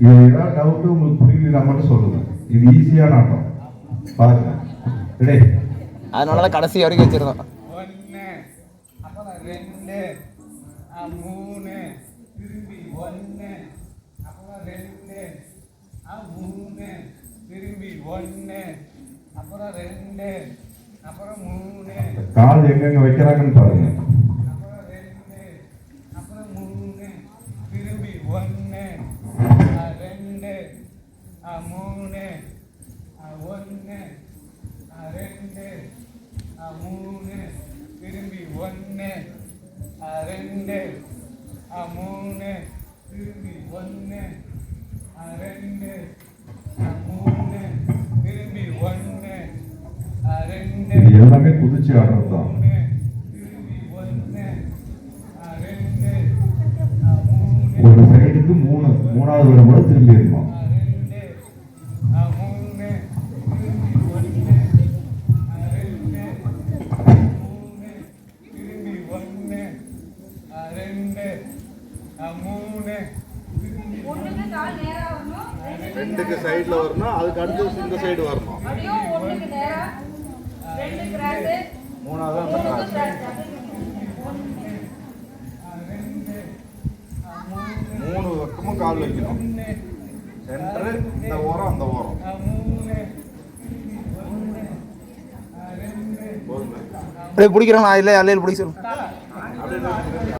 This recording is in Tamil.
இது ஏதாவது டவுட் உங்களுக்கு புரியல மட்டும் சொல்லுங்க. இது ஈஸியான ஆட்டம். பாருங்க. ரெடி அதனால தான் கடைசி வரைக்கும் வச்சிருந்தோம். ஒன்று அப்புறம் ரெண்டு மூணு திரும்பி ஒன்று அப்புறம் ரெண்டு ஆ, மூணு திரும்பி ஒன்று அப்புறம் ரெண்டு அப்புறம் மூணு. கால் எங்கெங்க வைக்கிறாங்கன்னு பாருங்க. அப்புறம் ரெண்டு அப்புறம் மூணு திரும்பி ஒன்று மூணு ஒன்று ரெண்டு மூணு திரும்பி ஒன்று ரெண்டு மூணு திரும்பி ஒன்று ரெண்டு மூணு திரும்பி ஒன்று ரெண்டு எல்லாமே குதிச்சு ஆடுறது தான் ஒரு சைடுக்கு மூணு மூணாவது கூட திரும்பி இருக்கணும் மூணு. ரெண்டுக்கு சைடுல வரணும். அதுக்கு அடுத்து இந்த சைடு வரணும். மூணாவது மூணு பக்கமும் கால் வைக்கணும். சென்டர் இந்த ஓரம் அந்த ஓரம். அப்படியே பிடிக்கிறோம் நான் இல்லை அல்லையில் பிடிக்க சொல்லுங்க அப்படியே